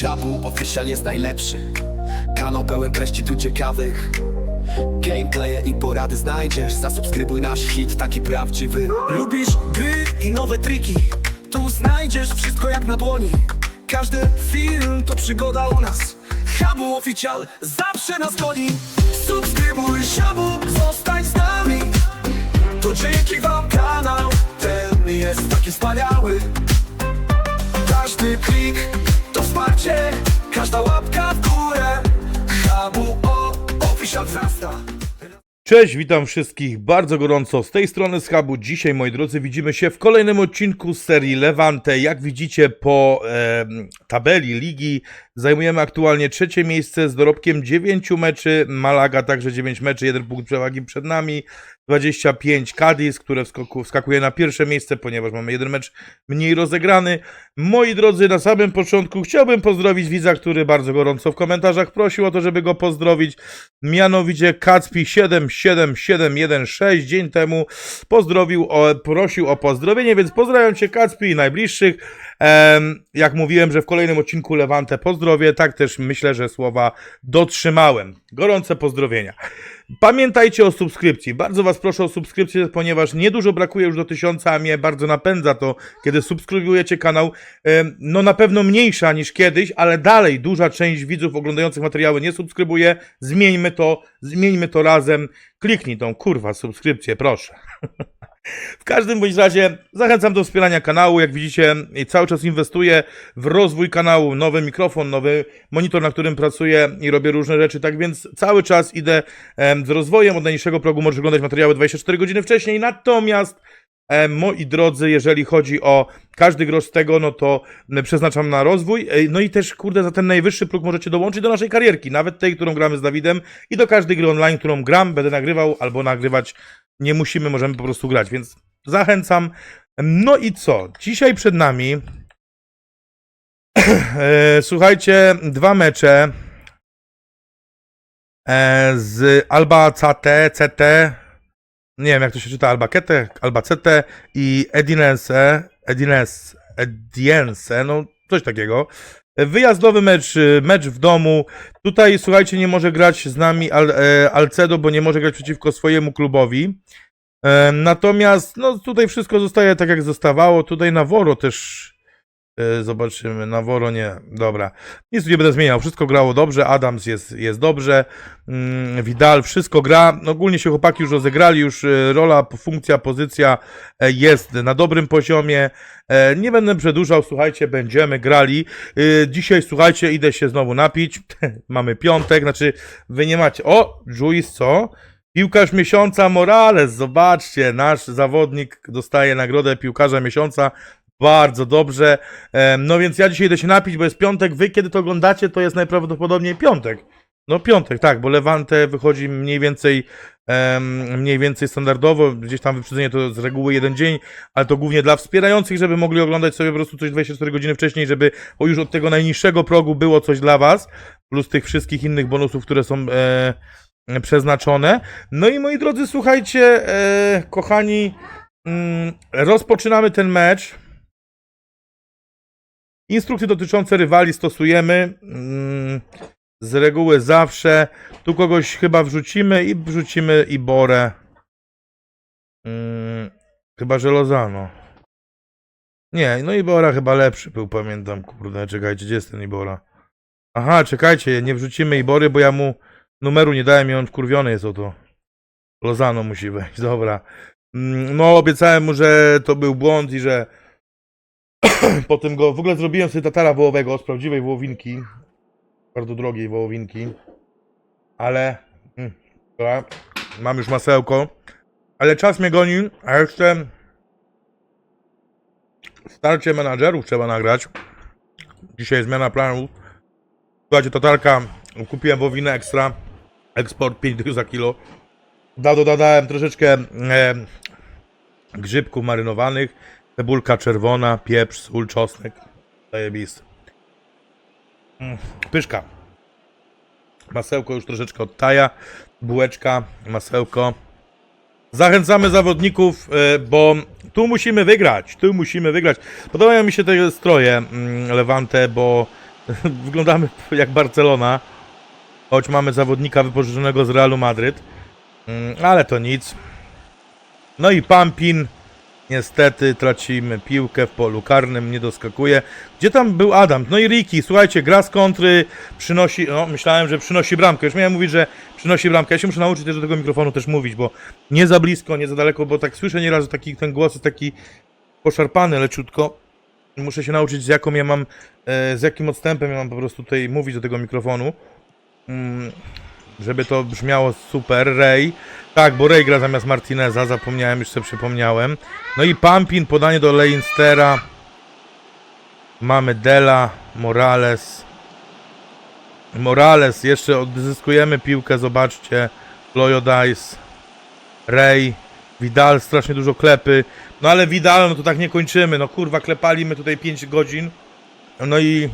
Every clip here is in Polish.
Szabu Official jest najlepszy. Kanał pełen treści tu ciekawych. Gameplaye i porady znajdziesz. Zasubskrybuj nasz hit, taki prawdziwy. Lubisz gry i nowe triki. Tu znajdziesz wszystko jak na dłoni. Każdy film to przygoda u nas. Shabu Official zawsze nas goni. Subskrybuj Shabu, zostań z nami. To dzięki wam kanał ten jest taki wspaniały. Każdy klik każda łapka w górę. O, wzrasta. Cześć, witam wszystkich bardzo gorąco z tej strony Schabu. Dzisiaj, moi drodzy, widzimy się w kolejnym odcinku z serii Levante. Jak widzicie po em, tabeli ligi zajmujemy aktualnie trzecie miejsce z dorobkiem 9 meczy. Malaga także 9 meczy, jeden punkt przewagi przed nami. 25 Cadiz, które wskoku, wskakuje na pierwsze miejsce, ponieważ mamy jeden mecz mniej rozegrany. Moi drodzy, na samym początku chciałbym pozdrowić widza, który bardzo gorąco w komentarzach prosił o to, żeby go pozdrowić. Mianowicie Kacpi 77716 dzień temu pozdrowił, o, prosił o pozdrowienie, więc pozdrawiam Cię Kacpi i najbliższych. Jak mówiłem, że w kolejnym odcinku Lewante pozdrowię, tak też myślę, że słowa dotrzymałem. Gorące pozdrowienia. Pamiętajcie o subskrypcji. Bardzo Was proszę o subskrypcję, ponieważ niedużo brakuje już do tysiąca, a mnie bardzo napędza to, kiedy subskrybujecie kanał. No na pewno mniejsza niż kiedyś, ale dalej duża część widzów oglądających materiały nie subskrybuje. Zmieńmy to, zmieńmy to razem. Kliknij tą kurwa subskrypcję, proszę. W każdym bądź razie zachęcam do wspierania kanału. Jak widzicie, cały czas inwestuję w rozwój kanału, nowy mikrofon, nowy monitor, na którym pracuję i robię różne rzeczy. Tak więc cały czas idę z rozwojem. Od najniższego progu możesz oglądać materiały 24 godziny wcześniej. Natomiast moi drodzy, jeżeli chodzi o każdy grosz z tego, no to przeznaczam na rozwój. Ej, No i też, kurde, za ten najwyższy próg możecie dołączyć do naszej karierki, nawet tej, którą gramy z Dawidem i do każdej gry online, którą gram, będę nagrywał albo nagrywać nie musimy, możemy po prostu grać, więc zachęcam. No i co? Dzisiaj przed nami e, słuchajcie, dwa mecze e, z Alba CT, CT nie wiem jak to się czyta, Alba Kete, Alba CT i Edinese, Edines, Ediense, no coś takiego. Wyjazdowy mecz, mecz w domu. Tutaj, słuchajcie, nie może grać z nami Al, e, Alcedo, bo nie może grać przeciwko swojemu klubowi. E, natomiast, no tutaj wszystko zostaje tak, jak zostawało. Tutaj Naworo też e, zobaczymy. Naworo nie, dobra. Nic tu nie będę zmieniał. Wszystko grało dobrze. Adams jest, jest dobrze. Mm, Vidal, wszystko gra. Ogólnie się chłopaki już rozegrali. Już e, rola, funkcja, pozycja e, jest na dobrym poziomie. Nie będę przedłużał, słuchajcie, będziemy grali. Dzisiaj, słuchajcie, idę się znowu napić. Mamy piątek, znaczy wy nie macie. O, Juice, co? Piłkarz miesiąca Morales, zobaczcie, nasz zawodnik dostaje nagrodę piłkarza miesiąca. Bardzo dobrze. No więc ja dzisiaj idę się napić, bo jest piątek. Wy kiedy to oglądacie, to jest najprawdopodobniej piątek. No piątek, tak, bo Levante wychodzi mniej więcej mniej więcej standardowo, gdzieś tam wyprzedzenie to z reguły jeden dzień, ale to głównie dla wspierających, żeby mogli oglądać sobie po prostu coś 24 godziny wcześniej, żeby już od tego najniższego progu było coś dla was, plus tych wszystkich innych bonusów, które są e, przeznaczone. No i moi drodzy, słuchajcie, e, kochani, mm, rozpoczynamy ten mecz. Instrukcje dotyczące rywali stosujemy. Mm, z reguły zawsze. Tu kogoś chyba wrzucimy i wrzucimy Iborę. Mm, chyba, że Lozano. Nie, no Ibora chyba lepszy był, pamiętam. Kurde, czekajcie, gdzie jest ten Ibora? Aha, czekajcie, nie wrzucimy Ibory, bo ja mu numeru nie dałem i on wkurwiony jest o to. Lozano musi wejść, dobra. Mm, No, obiecałem mu, że to był błąd i że potem go... W ogóle zrobiłem sobie tatara wołowego z prawdziwej wołowinki. Bardzo drogiej wołowinki. Ale... Mm, dobra, mam już masełko. Ale czas mnie goni, a jeszcze... Starcie menadżerów trzeba nagrać. Dzisiaj zmiana planów. Słuchajcie, tatarka, kupiłem wołowinę ekstra. Eksport 5 dych za kilo. Da, dodałem troszeczkę e, grzybków marynowanych. Cebulka czerwona, pieprz, sól, czosnek. Zajebisty. Mm, pyszka. Masełko już troszeczkę odtaja. Bułeczka, masełko. Zachęcamy zawodników, e, bo tu musimy wygrać. Tu musimy wygrać. Podobają mi się te stroje mm, Levante, bo Wyglądamy jak Barcelona, choć mamy zawodnika wypożyczonego z Realu Madryt. Mm, Ale to nic. No i Pampin. Niestety tracimy piłkę w polu karnym, nie doskakuje. Gdzie tam był Adam? No i Ricky, słuchajcie, gra z kontry przynosi, no myślałem, że przynosi bramkę. Już miałem mówić, że przynosi bramkę. Ja się muszę nauczyć też do tego mikrofonu też mówić, bo nie za blisko, nie za daleko, bo tak słyszę nieraz, że taki, ten głos jest taki poszarpany leciutko. Muszę się nauczyć z jaką ja mam, e, z jakim odstępem ja mam po prostu tutaj mówić do tego mikrofonu. Żeby to brzmiało super. Ray. Tak, bo Ray gra zamiast Martineza, zapomniałem, już sobie przypomniałem. No i Pampin, podanie do Leinstera. Mamy Dela, Morales. Morales, jeszcze odzyskujemy piłkę, zobaczcie. Loyo Dice, Ray, Vidal, strasznie dużo klepy. No ale Vidal, no to tak nie kończymy. No kurwa, klepali my tutaj 5 godzin. No i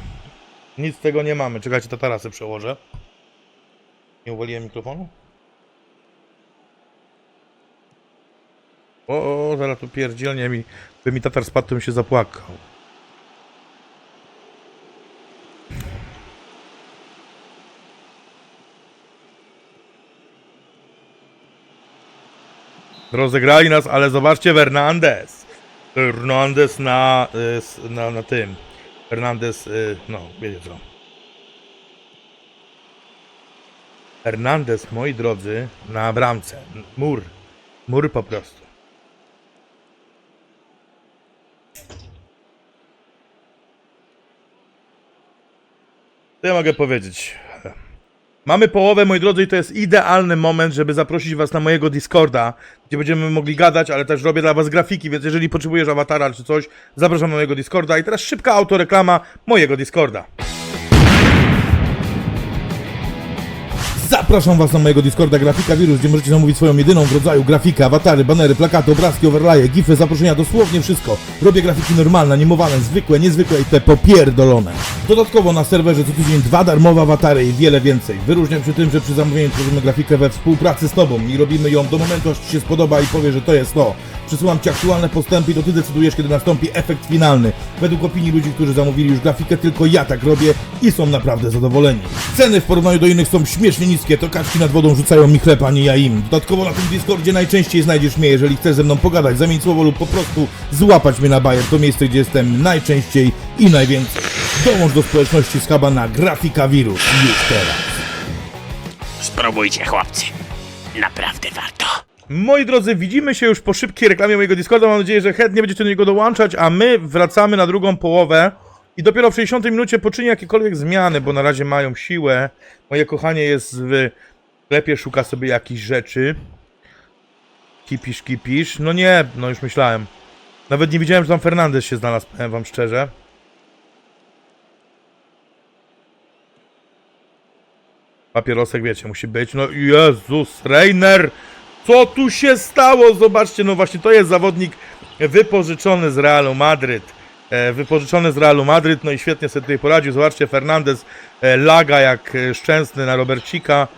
nic z tego nie mamy. Czekajcie, to tarasy przełożę. Nie uwaliłem mikrofonu? O, o, zaraz tu pierdzielnie mi, by mi tatar spadł, bym się zapłakał. Rozegrali nas, ale zobaczcie Fernandez. Fernandez na, y, na, na tym. Fernandez, y, no, wiecie co. Hernandez, moi drodzy, na bramce. Mur. Mur po prostu. Co ja mogę powiedzieć? Mamy połowę, moi drodzy, i to jest idealny moment, żeby zaprosić was na mojego Discorda, gdzie będziemy mogli gadać, ale też robię dla was grafiki, więc jeżeli potrzebujesz awatara czy coś, zapraszam na mojego Discorda. I teraz szybka autoreklama mojego Discorda. Zapraszam Was na mojego Discorda Grafika Wirus, gdzie możecie zamówić swoją jedyną w rodzaju grafikę, awatary, banery, plakaty, obrazki, overlaye, gify, zaproszenia, dosłownie wszystko. Robię grafiki normalne, animowane, zwykłe, niezwykłe i te popierdolone. Dodatkowo na serwerze co tydzień dwa darmowe awatary i wiele więcej. Wyróżniam się tym, że przy zamówieniu tworzymy grafikę we współpracy z Tobą i robimy ją do momentu, aż Ci się spodoba i powie, że to jest to. Przysyłam Ci aktualne postępy i to Ty decydujesz, kiedy nastąpi efekt finalny. Według opinii ludzi, którzy zamówili już grafikę, tylko ja tak robię i są naprawdę zadowoleni. Ceny w porównaniu do innych są śmiesznie niskie, to kaczki nad wodą rzucają mi chleb, a nie ja im. Dodatkowo na tym Discordzie najczęściej znajdziesz mnie, jeżeli chcesz ze mną pogadać, zamienić słowo lub po prostu złapać mnie na bajer. To miejsce, gdzie jestem najczęściej i najwięcej. Dołącz do społeczności Skaba na Grafika Wirus już teraz. Spróbujcie, chłopcy. Naprawdę warto. Moi drodzy, widzimy się już po szybkiej reklamie mojego Discorda. Mam nadzieję, że chętnie będziecie do niego dołączać, a my wracamy na drugą połowę i dopiero w 60 minucie poczyni jakiekolwiek zmiany, bo na razie mają siłę. Moje kochanie jest w sklepie, szuka sobie jakichś rzeczy. Kipisz, kipisz. No nie, no już myślałem. Nawet nie widziałem, że tam Fernandez się znalazł, powiem wam szczerze. Papierosek, wiecie, musi być. No Jezus, Reiner! Co tu się stało? Zobaczcie, no właśnie to jest zawodnik wypożyczony z Realu Madryt. E, wypożyczony z Realu Madryt, no i świetnie sobie tutaj poradził. Zobaczcie, Fernandez e, laga jak e, szczęsny na Robercika.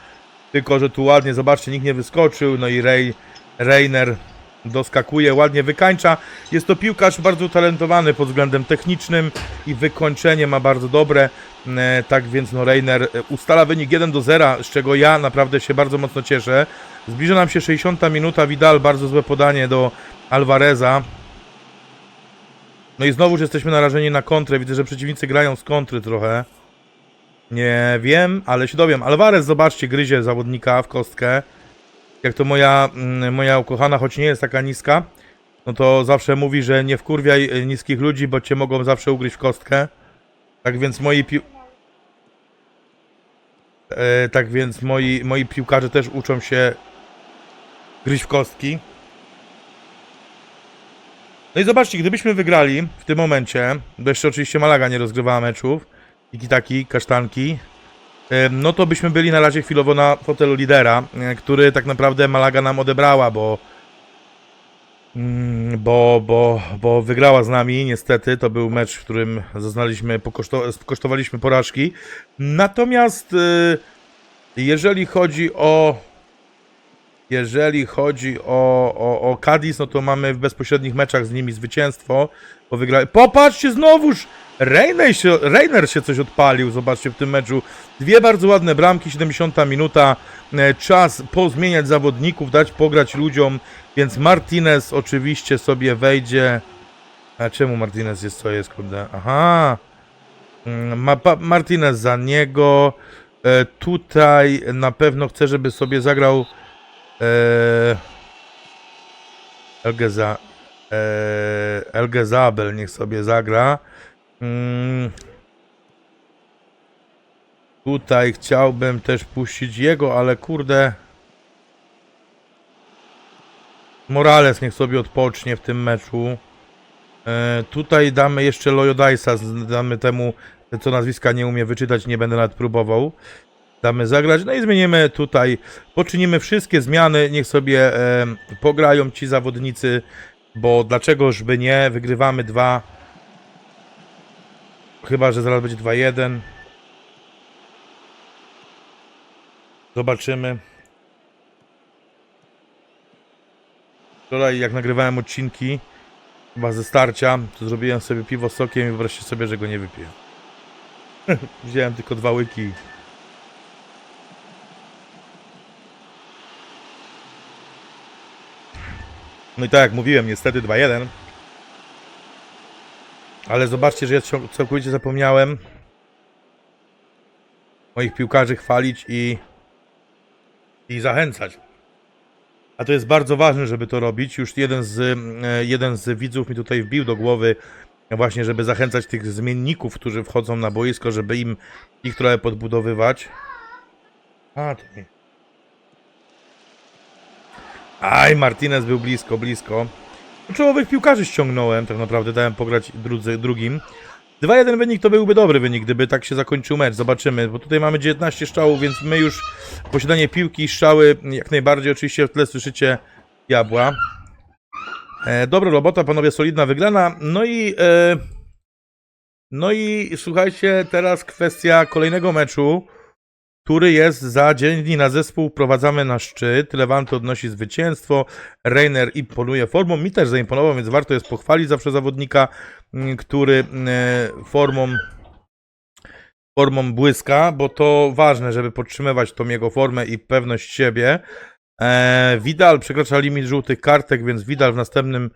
Tylko, że tu ładnie, zobaczcie, nikt nie wyskoczył. No i Rej, Reiner doskakuje, ładnie wykańcza. Jest to piłkarz bardzo utalentowany pod względem technicznym i wykończenie ma bardzo dobre. Tak więc no Reiner ustala wynik 1 do 0, z czego ja naprawdę się bardzo mocno cieszę. Zbliża nam się 60 minuta, Vidal bardzo złe podanie do Alvareza. No i znowuż jesteśmy narażeni na kontrę. Widzę, że przeciwnicy grają z kontry trochę. Nie wiem, ale się dowiem. Alvarez, zobaczcie, gryzie zawodnika w kostkę. Jak to moja, mm, moja ukochana, choć nie jest taka niska, no to zawsze mówi, że nie wkurwiaj e, niskich ludzi, bo cię mogą zawsze ugryźć w kostkę. Tak więc moi pił... E, tak więc moi, moi piłkarze też uczą się gryźć w kostki. No i zobaczcie, gdybyśmy wygrali w tym momencie, bo jeszcze oczywiście Malaga nie rozgrywała meczów, tiki taki, kasztanki, no to byśmy byli na razie chwilowo na fotelu lidera, e, który tak naprawdę Malaga nam odebrała, bo mm, bo, bo, bo wygrała z nami, niestety, to był mecz, w którym zaznaliśmy, kosztowaliśmy porażki. Natomiast y, jeżeli chodzi o jeżeli chodzi o, o, o Cadiz, no to mamy w bezpośrednich meczach z nimi zwycięstwo, bo wygrali. Popatrzcie znowuż! Reiner się, Reiner się coś odpalił, zobaczcie, w tym meczu. Dwie bardzo ładne bramki, 70 minuta. E, Czas pozmieniać zawodników, dać pograć ludziom, więc Martinez oczywiście sobie wejdzie. A czemu Martinez jest, co jest, kurde? Aha. Mm, Ma, Martinez za niego. E, tutaj na pewno chcę, żeby sobie zagrał e, Elgeza, Elgezabel niech sobie zagra. Mm. Tutaj chciałbym też puścić jego, ale kurde. Morales niech sobie odpocznie w tym meczu. E, tutaj damy jeszcze Loyodajsa, damy temu, co nazwiska nie umie wyczytać, nie będę nawet próbował. Damy zagrać, no i zmienimy tutaj, poczynimy wszystkie zmiany, niech sobie e, pograją ci zawodnicy, bo dlaczegoż by nie, wygrywamy dwa, chyba, że zaraz będzie 2-1. Zobaczymy. Wczoraj jak nagrywałem odcinki, chyba ze starcia, to zrobiłem sobie piwo sokiem i wyobraźcie sobie, że go nie wypiję. Wziąłem tylko dwa łyki. No i tak jak mówiłem, niestety 2-1. Ale zobaczcie, że ja całkowicie zapomniałem moich piłkarzy chwalić i, i zachęcać. A to jest bardzo ważne, żeby to robić. Już jeden z, e, jeden z widzów mi tutaj wbił do głowy właśnie, żeby zachęcać tych zmienników, którzy wchodzą na boisko, żeby im ich trochę podbudowywać. A, nie. Aj, Martinez był blisko, blisko. Czołowych piłkarzy ściągnąłem, tak naprawdę dałem pograć drugim. 2-1 wynik to byłby dobry wynik, gdyby tak się zakończył mecz. Zobaczymy, bo tutaj mamy 19 strzałów, więc my już posiadanie piłki i strzały jak najbardziej. Oczywiście w tle słyszycie diabła. E, dobra robota, panowie, solidna wygrana. No i e, no i słuchajcie, teraz kwestia kolejnego meczu, który jest za dzień dni na zespół. Prowadzamy na szczyt. Lewante odnosi zwycięstwo. Reiner imponuje formą. Mi też zaimponował, więc warto jest pochwalić zawsze zawodnika, m, który e, formą formą błyska, bo to ważne, żeby podtrzymywać tą jego formę i pewność siebie. E, Vidal przekracza limit żółtych kartek, więc Vidal w następnym.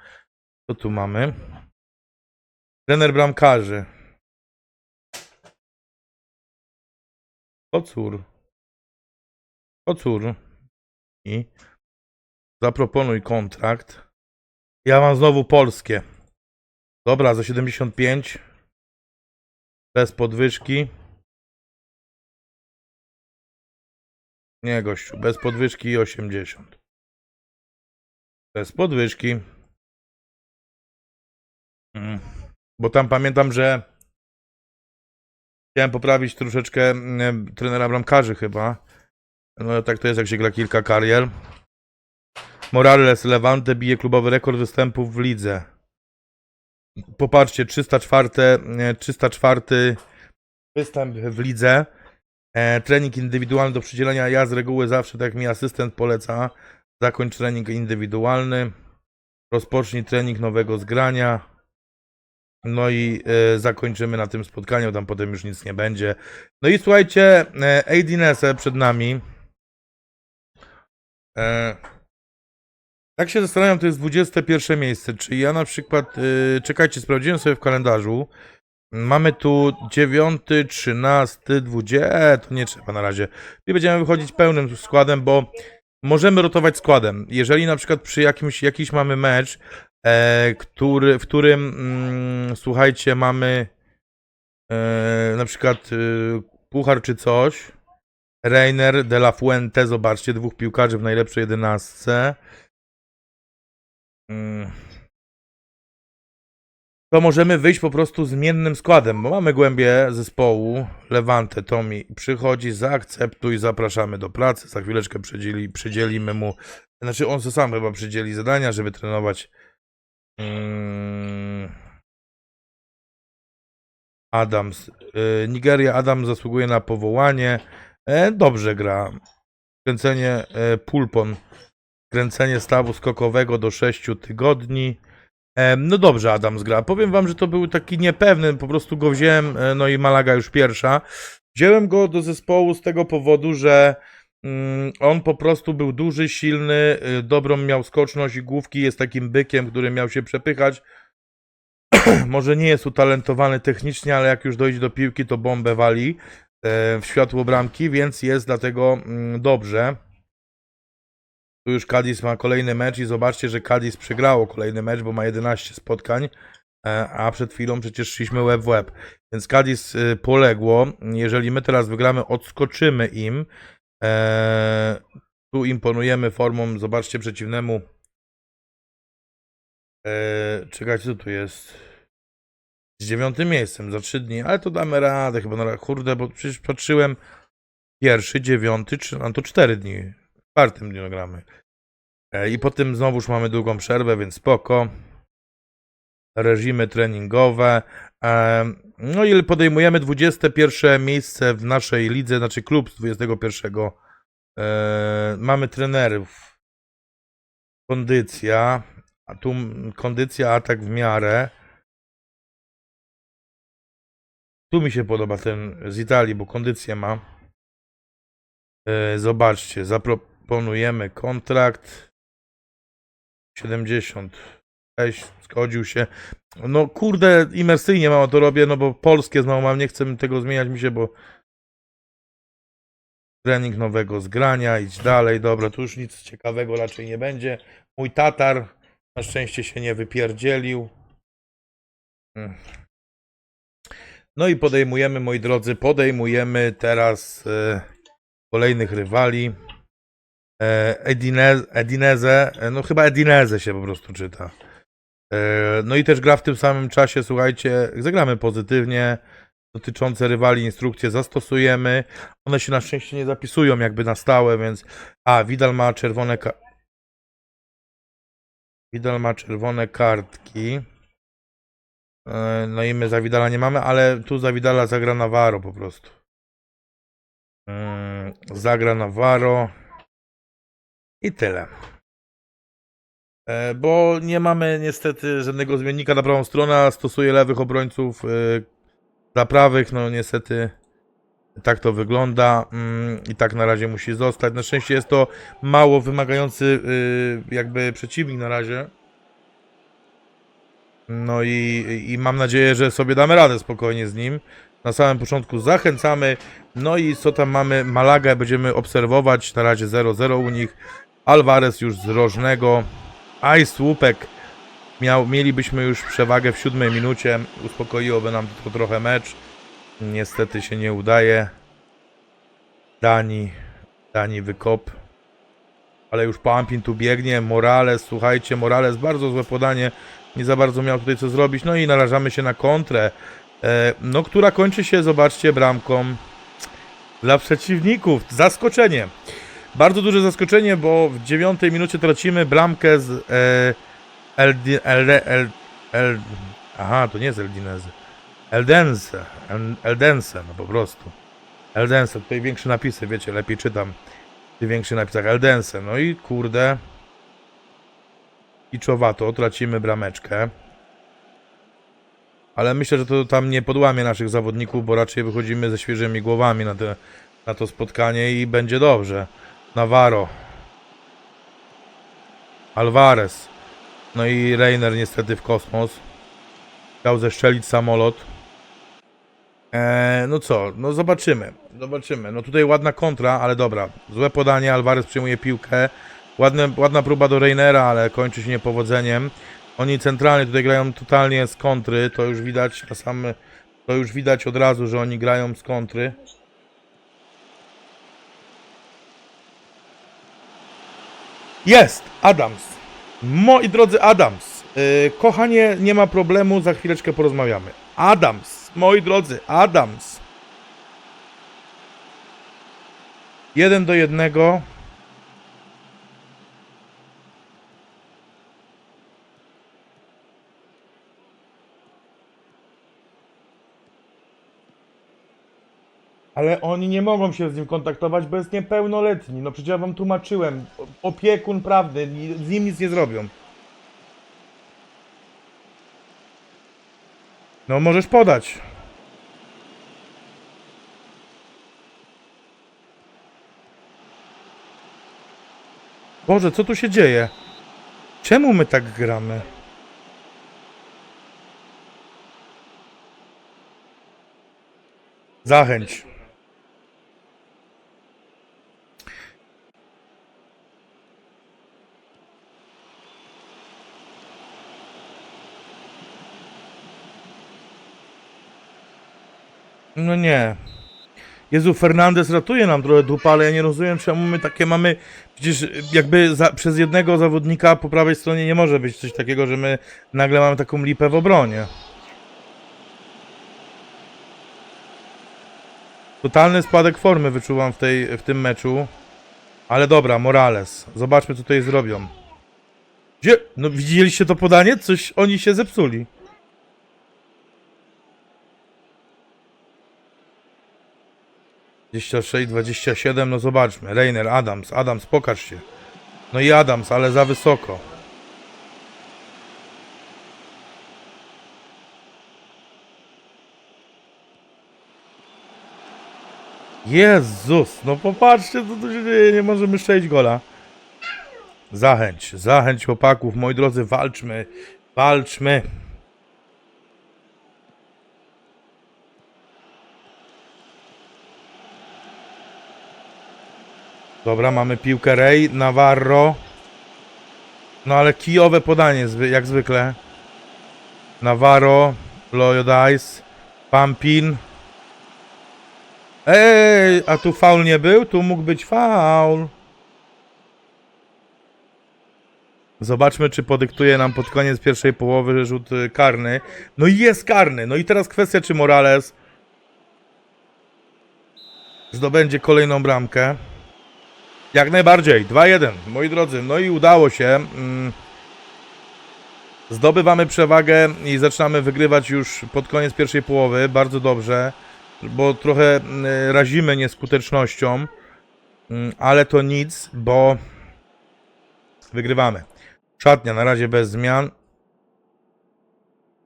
Co tu mamy? Trener bramkarzy. Kocur. Kocur. I zaproponuj kontrakt. Ja mam znowu polskie. Dobra, za 75. Bez podwyżki. Nie, gościu, bez podwyżki i 80. Bez podwyżki. Mm. Bo tam pamiętam, że chciałem poprawić troszeczkę mm, trenera bramkarzy chyba. No tak to jest, jak się gra kilka karier. Morales Levante bije klubowy rekord występów w lidze. Popatrzcie, 304, e, 304 występ w lidze. E, trening indywidualny do przydzielenia. Ja z reguły zawsze, tak jak mi asystent poleca, zakończ trening indywidualny. Rozpocznij trening nowego zgrania. No i e, zakończymy na tym spotkaniu, tam potem już nic nie będzie. No i słuchajcie, e, Aidinese przed nami. E, tak się zastanawiam, to jest 21 miejsce. Czy ja na przykład, e, czekajcie, sprawdziłem sobie w kalendarzu. Mamy tu 9, 13, 20. E, to nie trzeba na razie. I będziemy wychodzić pełnym składem, bo możemy rotować składem. Jeżeli na przykład przy jakimś jakiś mamy mecz, który, w którym mm, słuchajcie, mamy e, na przykład e, puchar czy coś. Reiner, De La Fuente, zobaczcie, dwóch piłkarzy w najlepszej jedenastce. Mm to możemy wyjść po prostu zmiennym składem, bo mamy głębię zespołu. Levante, Tomi przychodzi, zaakceptuj, zapraszamy do pracy. Za chwileczkę przydzieli, przydzielimy mu, znaczy on sam chyba przydzieli zadania, żeby trenować. Mm. Adams. Y, Nigeria, Adam zasługuje na powołanie. E, dobrze gra. Kręcenie e, pulpon. Kręcenie stawu skokowego do 6 tygodni. Em, No dobrze, Adam zgra. Powiem wam, że to był taki niepewny, po prostu go wziąłem, e, no i Malaga już pierwsza. Wziąłem go do zespołu z tego powodu, że on po prostu był duży, silny, y, dobrą miał skoczność i główki, jest takim bykiem, który miał się przepychać. Może nie jest utalentowany technicznie, ale jak już dojdzie do piłki, to bombę wali e, w światło bramki, więc jest dlatego mm, dobrze. Tu już Cadiz ma kolejny mecz i zobaczcie, że Cadiz przegrało kolejny mecz, bo ma 11 spotkań, e, a przed chwilą przecież szliśmy łeb w łeb. Więc Cadiz y, poległo. Jeżeli my teraz wygramy, odskoczymy im. E, Tu imponujemy formą, zobaczcie, przeciwnemu. E, Czekajcie, co tu jest? Z dziewiątym miejscem za trzy dni, ale to damy radę chyba na kurde, bo przecież patrzyłem pierwszy, dziewiąty, czy, a to cztery dni. W czwartym dniu gramy. E, I potem znowuż mamy długą przerwę, więc spoko. Reżimy treningowe. No i podejmujemy 21 miejsce w naszej lidze, znaczy klub z 21. E, Mamy trenerów. Kondycja. A tu kondycja, atak w miarę. Tu mi się podoba ten z Italii, bo kondycję ma. Zobaczcie, zaproponujemy kontrakt 76, zgodził się. No kurde, imersyjnie mało to robię, no bo polskie znowu mam, nie chcę tego zmieniać mi się, bo trening nowego zgrania, idź dalej, dobra, tu już nic ciekawego raczej nie będzie. Mój Tatar na szczęście się nie wypierdzielił. Mm. No i podejmujemy, moi drodzy, podejmujemy teraz e, kolejnych rywali. E, Edinez, Edineze, no chyba Edineze się po prostu czyta. E, no i też gra w tym samym czasie, słuchajcie, zagramy pozytywnie. Dotyczące rywali instrukcje zastosujemy. One się na szczęście nie zapisują jakby na stałe, więc. A, Widal ma czerwone. Ka... Widal ma czerwone kartki. E, No i my za Widala nie mamy, ale tu za Widala zagra Navarro po prostu. Mm, Zagra Navarro. I tyle. E, Bo nie mamy niestety żadnego zmiennika na prawą stronę, stosuje lewych obrońców e, dla prawych. No niestety tak to wygląda mm, i tak na razie musi zostać. Na szczęście jest to mało wymagający y, jakby przeciwnik na razie. No i, i mam nadzieję, że sobie damy radę spokojnie z nim. Na samym początku zachęcamy. No i co tam mamy? Malagę będziemy obserwować. Na razie 0-0 u nich. Alvarez już z rożnego. Aj, słupek. Miał, mielibyśmy już przewagę w siódmej minucie. Uspokoiłoby nam to trochę mecz. Niestety się nie udaje. Dani. Dani wykop. Ale już Pampin tu biegnie. Morales, słuchajcie, Morales bardzo złe podanie. Nie za bardzo miał tutaj co zrobić. No i narażamy się na kontrę. E, no, która kończy się, zobaczcie, bramką dla przeciwników. Zaskoczenie. Bardzo duże zaskoczenie, bo w dziewiątej minucie tracimy bramkę z e, El, El, Aha, to nie jest Eldinezy. Eldense. El- Eldense, no po prostu. Eldense, tutaj większe napisy, wiecie, lepiej czytam w tych większych napisach. Eldense, no i kurde. I czowato, tracimy brameczkę. Ale myślę, że to tam nie podłamie naszych zawodników, bo raczej wychodzimy ze świeżymi głowami na, te, na to spotkanie i będzie dobrze. Navarro. Alvarez. No i Reiner niestety w kosmos. Chciał zeszczelić samolot. Eee, no co, no zobaczymy. Zobaczymy. No tutaj ładna kontra, ale dobra. Złe podanie, Alvarez przyjmuje piłkę. Ładne, ładna próba do Reinera, ale kończy się niepowodzeniem. Oni centralnie tutaj grają totalnie z kontry. To już widać na sam, To już widać od razu, że oni grają z kontry. Jest! Adams. Moi drodzy Adams. Yy, kochanie, nie ma problemu, za chwileczkę porozmawiamy. Adams. Moi drodzy, Adams. Jeden do jednego. Ale oni nie mogą się z nim kontaktować, bo jest niepełnoletni. No przecież ja wam tłumaczyłem. Opiekun prawny, z nim nic nie zrobią. No możesz podać. Boże, co tu się dzieje? Czemu my tak gramy? Zachęć. No nie. Jezu, Fernandez ratuje nam trochę dupa, ale ja nie rozumiem, czemu my takie mamy. Przecież jakby za, przez jednego zawodnika po prawej stronie nie może być coś takiego, że my nagle mamy taką lipę w obronie. Totalny spadek formy wyczuwam w, tej, w tym meczu. Ale dobra, Morales. Zobaczmy, co tutaj zrobią. Gdzie? No widzieliście to podanie? Coś oni się zepsuli. Dwadzieścia sześć, dwadzieścia siedem, no zobaczmy. Reiner, Adams, Adams, pokaż się. No i Adams, ale za wysoko. Jezus, no popatrzcie, co tu się dzieje, nie możemy strzelić gola. Zachęć, zachęć chłopaków, moi drodzy, walczmy, walczmy. Dobra, mamy piłkę Rej, Navarro. No ale kijowe podanie, jak zwykle. Navarro, Loyodice, Pampin. Ej, a tu faul nie był? Tu mógł być faul. Zobaczmy, czy podyktuje nam pod koniec pierwszej połowy rzut y, karny. No i jest karny. No i teraz kwestia, czy Morales zdobędzie kolejną bramkę. Jak najbardziej. 2-1, moi drodzy. No i udało się. Mm. Zdobywamy przewagę i zaczynamy wygrywać już pod koniec pierwszej połowy. Bardzo dobrze, bo trochę mm, razimy nieskutecznością, Mm, ale to nic, bo wygrywamy. Szatnia na razie bez zmian.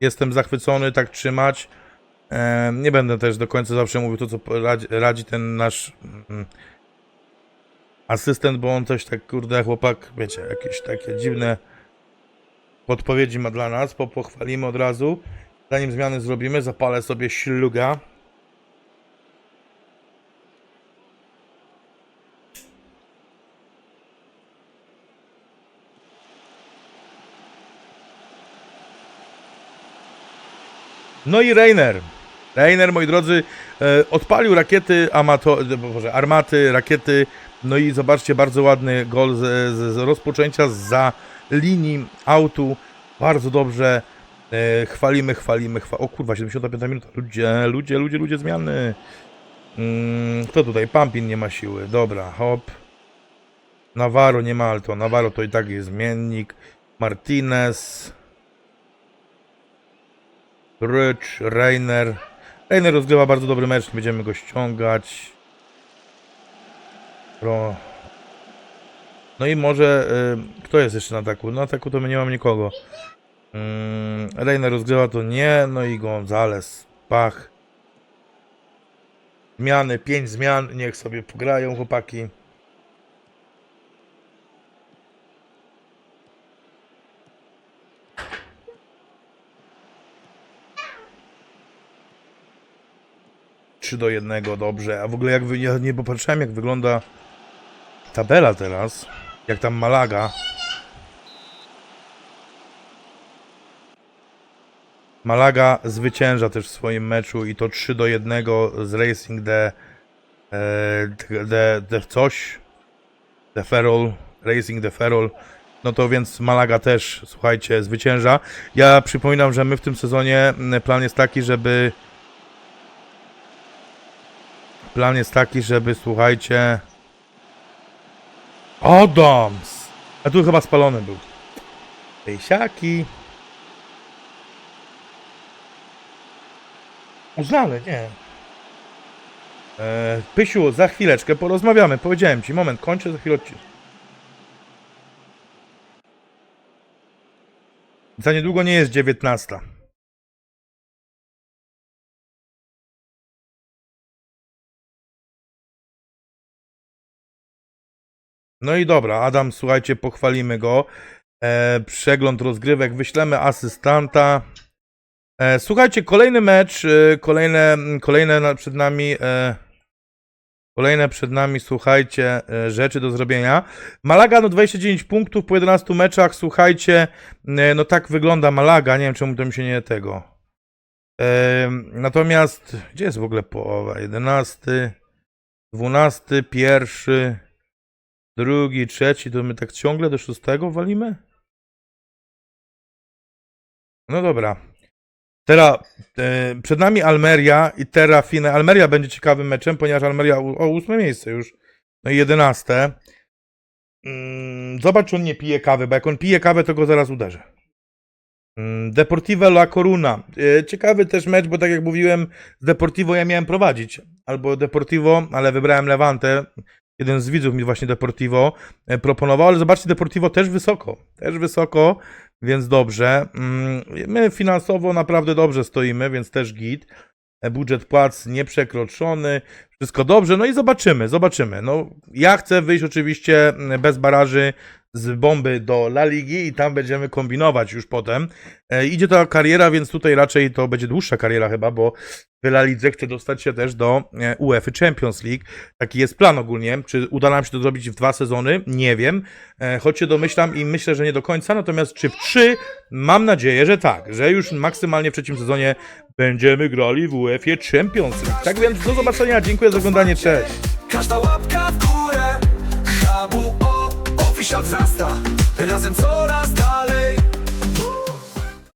Jestem zachwycony, tak trzymać. E, nie będę też do końca zawsze mówił to, co radzi, radzi ten nasz asystent, bo on coś tak, kurde, chłopak, wiecie, jakieś takie dziwne podpowiedzi ma dla nas, po pochwalimy od razu. Zanim zmiany zrobimy, zapalę sobie śluga. No i Reiner. Reiner, moi drodzy, e, odpalił rakiety, amato, e, boże, armaty, rakiety. No i zobaczcie, bardzo ładny gol z, z, z rozpoczęcia za linii autu. Bardzo dobrze. E, chwalimy, chwalimy, chwa... O kurwa, 75 minuta. Ludzie, ludzie, ludzie, ludzie, zmiany. Mm, kto tutaj? Pampin nie ma siły. Dobra, hop. Navarro nie ma alto. Navarro to i tak jest zmiennik. Martinez. Rycz, Reiner. Reiner rozgrywa bardzo dobry mecz, będziemy go ściągać. Pro. No i może. Y, kto jest jeszcze na ataku? Na ataku to my nie mamy nikogo. Mm, Reiner rozgrywa to nie. No i Gonzales. Pach. Zmiany, pięć zmian. Niech sobie pograją chłopaki. Trzy do jednego, dobrze. A w ogóle jak ja nie popatrzyłem jak wygląda tabela teraz. Jak tam Malaga. Malaga zwycięża też w swoim meczu i to 3 do 1 z Racing de, e, de, de coś. De Ferrol, Racing de Ferrol. No to więc Malaga też, słuchajcie, zwycięża. Ja przypominam, że my w tym sezonie plan jest taki, żeby plan jest taki, żeby słuchajcie. Adams! A tu chyba spalony był. Pejsiaki. Uznany, nie. E, Pysiu, za chwileczkę porozmawiamy. Powiedziałem ci, moment, kończę za chwilę. Za niedługo nie jest 19. No i dobra, Adam, słuchajcie, pochwalimy go. E, przegląd rozgrywek, wyślemy asystanta. E, słuchajcie, kolejny mecz, e, kolejne, kolejne na, przed nami. E, kolejne przed nami, słuchajcie, e, rzeczy do zrobienia. Malaga, no 29 punktów po 11 meczach, słuchajcie, e, no tak wygląda Malaga, nie wiem czemu to mi się nie tego. E, natomiast, gdzie jest w ogóle połowa? 11, 12, pierwszy, drugi, trzeci, to my tak ciągle do szóstego walimy? No dobra. Teraz e, przed nami Almeria i Terrafine. Almeria będzie ciekawym meczem, ponieważ Almeria o ósme miejsce już. No i jedenaste. Mm, zobacz, czy on nie pije kawy, bo jak on pije kawę, to go zaraz uderzę. Mm, Deportivo La Coruna. E, Ciekawy też mecz, bo tak jak mówiłem, z Deportivo ja miałem prowadzić. Albo Deportivo, ale wybrałem Levante. Jeden z widzów mi właśnie Deportivo e, proponował, ale zobaczcie, Deportivo też wysoko. Też wysoko, więc dobrze. Mm, My finansowo naprawdę dobrze stoimy, więc też git. E, Budżet płac nieprzekroczony, wszystko dobrze. No i zobaczymy, zobaczymy. No, ja chcę wyjść oczywiście mm, bez baraży z bomby do La Ligi i tam będziemy kombinować już potem. E, idzie ta kariera, więc tutaj raczej to będzie dłuższa kariera chyba, bo w La Lidze chcę dostać się też do e, UEFA Champions League. Taki jest plan ogólnie. Czy uda nam się to zrobić w dwa sezony? Nie wiem. E, choć się domyślam i myślę, że nie do końca. Natomiast czy w trzy? Mam nadzieję, że tak. Że już maksymalnie w trzecim sezonie będziemy grali w UEFA Champions League. Tak więc do zobaczenia. Dziękuję za oglądanie. Cześć. Każda łapka w górę Official wzrasta Razem coraz dalej